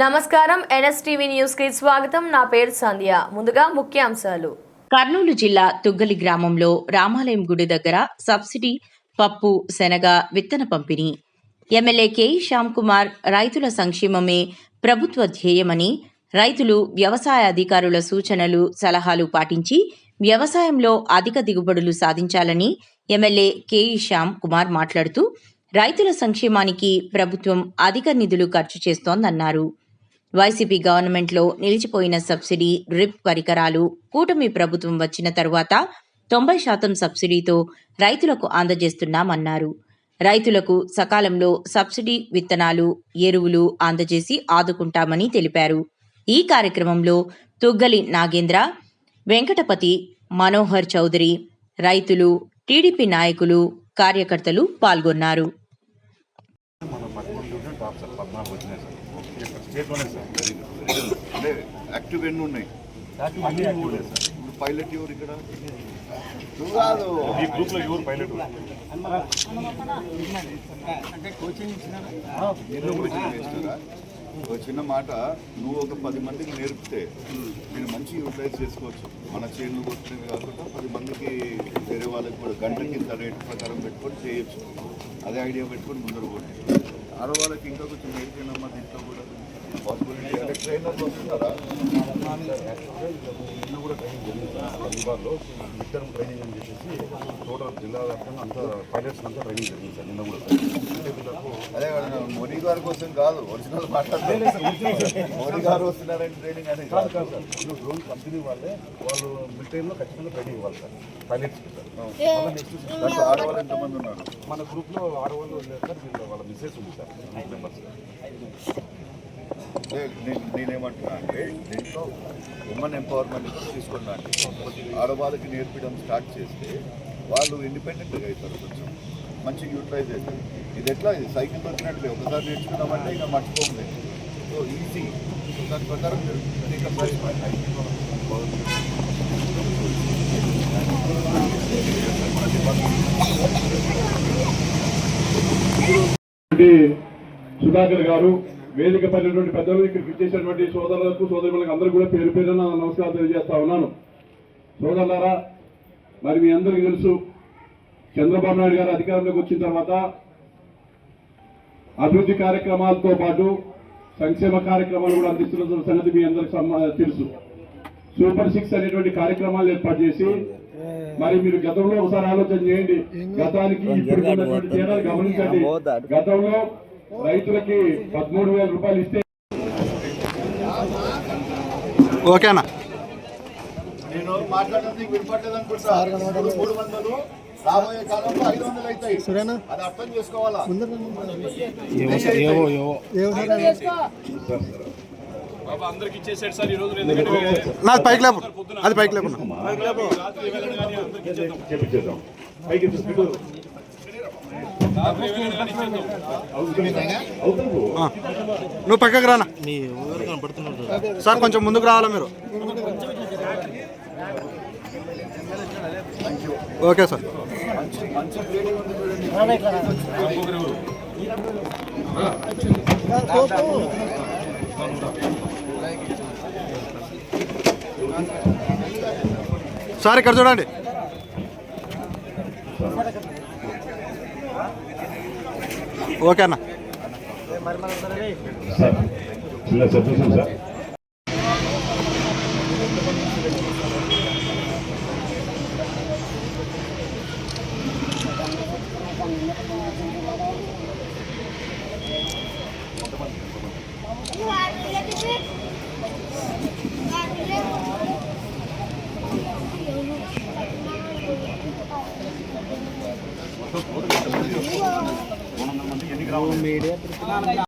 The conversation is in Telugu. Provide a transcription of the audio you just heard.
నమస్కారం ఎన్ఎస్టీవీ న్యూస్కి స్వాగతం. నా పేరు సంధ్య. ముందుగా ముఖ్యాంశాలు. కర్నూలు జిల్లా తుగ్గలి గ్రామంలో రామాలయం గుడి దగ్గర సబ్సిడీ పప్పు శనగ విత్తన పంపిణీ. MLA K. శ్యామ్ కుమార్ రైతుల సంక్షేమమే ప్రభుత్వ ధ్యేయమని రైతులు వ్యవసాయ అధికారుల సూచనలు సలహాలు పాటించి వ్యవసాయంలో అధిక దిగుబడులు సాధించాలని ఎమ్మెల్యే కె. శ్యామ్ కుమార్ మాట్లాడుతూ రైతుల సంక్షేమానికి ప్రభుత్వం అధిక నిధులు ఖర్చు చేస్తోందన్నారు. వైసీపీ గవర్నమెంట్లో నిలిచిపోయిన సబ్సిడీ డ్రిప్ పరికరాలు కూటమి ప్రభుత్వం వచ్చిన తరువాత తొంభై శాతం సబ్సిడీతో రైతులకు అందజేస్తున్నామన్నారు. రైతులకు సకాలంలో సబ్సిడీ విత్తనాలు ఎరువులు అందజేసి ఆదుకుంటామని తెలిపారు. ఈ కార్యక్రమంలో తుగ్గలి నాగేంద్ర వెంకటపతి మనోహర్ చౌదరి రైతులు టీడీపీ నాయకులు కార్యకర్తలు పాల్గొన్నారు మన పదకొండు టాప్ సార్ పద్నాలుగు వచ్చినాయి sir స్టేట్లోనే sir very good very good అంటే యాక్టివ్ ఎన్ని ఉన్నాయి. మూడే సార్. ఇప్పుడు పైలట్ ఎవరు ఇక్కడ? కాదు. ఈ గ్రూప్లో ఎవరు పైలట్ చేస్తారా? ఒక చిన్న మాట. నువ్వు ఒక పది మందికి నేర్పితే మీరు మంచి యూటిలైజ్ చేసుకోవచ్చు. మన చేనులు కొట్టినవి కాకుండా పది మందికి వేరే వాళ్ళకి కూడా గంటకి ఇంత రేటు ప్రకారం పెట్టుకొని చేయొచ్చు. అదే ఐడియా పెట్టుకొని ముందర కొట్టి ఆడవాళ్ళకి ఇంకా కొంచెం నేర్పినమ్మా దీంట్లో కూడా ట్రైనర్లు వస్తున్నారా నిన్న కూడా ట్రైనింగ్ జరిగింది అందుబాటులో హైదరాబాద్లో ఇద్దరు ట్రైనింగ్ అని చెప్పేసి టోటల్ జిల్లా వ్యాప్తంగా అంతా పైలట్స్ అంతా ట్రైనింగ్ జరిగింది సార్ నిన్న కూడా అదే మోడీ గారి కోసం కాదు. ఒరిజినల్ మాట్లాడలేదు మోడీ గారు వస్తున్నారంటే ట్రైనింగ్ అనేది కాదు కాదు సార్ ఇప్పుడు డ్రోన్ కంపెనీ వాళ్ళే వాళ్ళు మిలిటరీలో ఖచ్చితంగా ట్రైనింగ్ ఇవ్వాలి సార్ పైలట్స్ నెక్స్ట్ ఆడవాళ్ళు ఎంతమంది ఉన్నారు మన గ్రూప్లో ఆడవాళ్ళు లేదు సార్ వాళ్ళ మిస్సెస్ ఉంది సార్ మెంబర్స్ నేనేమంటున్నా అంటే దీంట్లో ఉమెన్ ఎంపవర్మెంట్ తీసుకున్నా ఆడవాళ్ళకి నేర్పించడం స్టార్ట్ చేస్తే వాళ్ళు ఇండిపెండెంట్గా అవుతారు కొంచెం. మంచిగా యూటిలైజ్ అవుతుంది ఇది ఎట్లా? ఇది సైకిల్ వచ్చినట్లే. ఒకసారి నేర్చుకున్నామంటే ఇక మర్చిపోతుంది సో ఈజీ దాని ప్రకారం మీరు అంటే సుధాకర్ గారు వేదిక పడినటువంటి పెద్దలు ఇక్కడికి ఇచ్చేసినటువంటి సోదరులకు సోదరులకు అందరూ కూడా పేరు పేరున నమస్కారం తెలియజేస్తా ఉన్నాను. సోదరులారా మరి మీ అందరికీ తెలుసు చంద్రబాబు నాయుడు గారు అధికారంలోకి వచ్చిన తర్వాత అభివృద్ధి కార్యక్రమాలతో పాటు సంక్షేమ కార్యక్రమాలు కూడా అందిస్తున్న సంగతి మీ అందరికి తెలుసు. సూపర్ సిక్స్ అనేటువంటి కార్యక్రమాలు ఏర్పాటు చేసి మరి మీరు గతంలో ఒకసారి ఆలోచన చేయండి. గతానికి ఇప్పుడు గమనించండి. గతంలో రైతులకి పదమూడు వేల రూపాయలు ఇస్తే ఓకేనా? నేను మాట్లాడేది వినపట్టలేదు అనుకుంటా ఇప్పుడు మూడు వందలు రాబోయే కాలంలో ఐదు వందలు అవుతాయి. అది అర్థం చేసుకోవాలా? నాది పైకి లేపు. అది పైకి లేకున్నా చేపించేద్దాం పైకి. నువ్వు పక్కకు రానా? సార్ కొంచెం ముందుకు రావాలా మీరు? Okay sir. సార్ ఇక్కడ చూడండి. ఓకే అన్న. చిన్న సబ్మిషన్ సార్ మీడియా